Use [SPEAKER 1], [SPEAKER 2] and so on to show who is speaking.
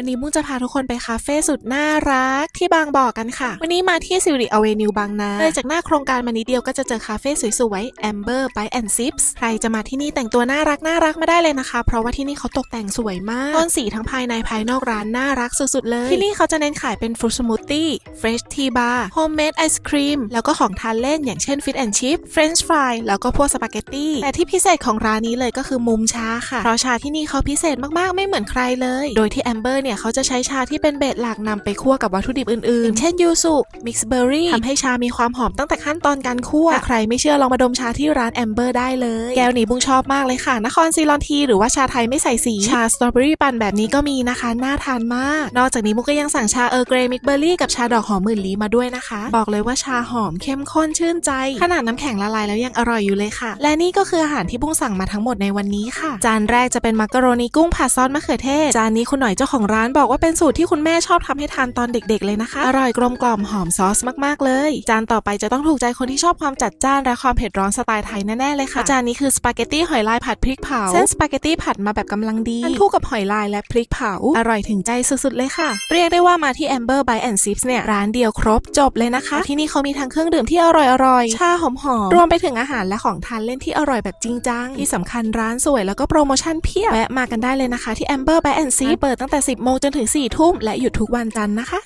[SPEAKER 1] วันนี้มุ่งจะพาทุกคนไปคาเฟ่สุดน่ารักที่บางบ่อกันค่ะ วันนี้มาที่ซิริอเวนิวบางนาเลยจากหน้าโครงการมานิดเดียวก็จะเจอคาเฟ่สวยๆ Amber by and Sips ใครจะมาที่นี่แต่งตัวน่ารักน่ารักมาได้เลยนะคะ เพราะว่าที่นี่เขาตกแต่งสวยมากต้นสีทั้งภายในภายนอกร้านน่ารักสุดๆเลย ที่นี่เขาจะเน้นขายเป็นฟรุตสมูทตี้เฟรชทีบาร์โฮมเมดไอศครีมแล้วก็ของทานเล่นอย่างเช่นฟิตแอนชิพเฟรนช์ฟรายแล้วก็พวกสปาเกตตี้แต่ที่พิเศษของร้านนี้เลยก็คือมุมชาค่ะเพราะชาที่นี่เขาพิเศษมากๆไม่เหมือนใครเลย โดยที่แอมเบอร์เนี่ยเขาจะใช้ชาที่เป็นเบสหลักนำไปคั่วกับวัตถุดิบอื่นๆ เช่นยูสุมิกซ์เบอร์รี่ทำให้ชามีความหอมตั้งแต่ขั้นตอนการคั่ว ถ้าใครไม่เชื่อลองมาดมชาที่ร้านแอมเบอร์ได้เลย แก้วนี้บุ้งชอบมากเลยค่ะ นครซีลอนทีหรือว่าชาไทยไม่ใส่สี ชาสตรอเบอรี่ปั่นแบบนี้ก็มีนะคะ น่าทานมาก นอกจากนี้มุกก็ยังสั่งชาเออร์เกรมิกเบอร์รี่กับชาดอกหอมหมื่นลี้มาด้วยนะคะ บอกเลยว่าชาหอมเข้มข้นชื่นใจ ขนาดน้ำแข็งละลายแล้วยังอร่อยอยู่เลยค่ะ และนี่ก็คืออาหารที่บุ้งสั่งมาทั้งหมดในวันนี้ค่ะ จานแรกจะเป็นมักกะโรนีกุ้งผัดซอสมะเขือเทศ จานนี้คุณหน่อยเจ้าของร้านบอกว่าเป็นสูตรที่คุณแม่ชอบทำให้ทานตอนเด็ก ๆ เลยนะคะ อร่อยกลมกล่อมหอมซอสมากๆเลย จานต่อไปจะต้องถูกใจคนที่ชอบความจัดจ้านและความเผ็ดร้อนสไตล์ไทยแน่ๆเลยค่ะจานนี้คือสปาเกตตี้หอยลายผัดพริกเผาเส้นสปาเกตตี้ผัดมาแบบกำลังดีทานคู่กับหอยลายและพริกเผาอร่อยถึงใจสุดๆเลยค่ะ เรียกได้ว่ามาที่ Amber by and Sips เนี่ยร้านเดียวครบจบเลยนะคะ ที่นี่เขามีทั้งเครื่องดื่มที่อร่อยๆชาหอมๆรวมไปถึงอาหารและของทานเล่นที่อร่อยแบบจริงจังที่สำคัญร้านสวยแล้วก็โปรโมชั่นเพียบแวะมากันได้เลยนะคะที่ Amber by and Sips เปิดตั้งแต่10โมงจนถึง4ทุ่มและหยุดทุกวันจันทร์นะคะ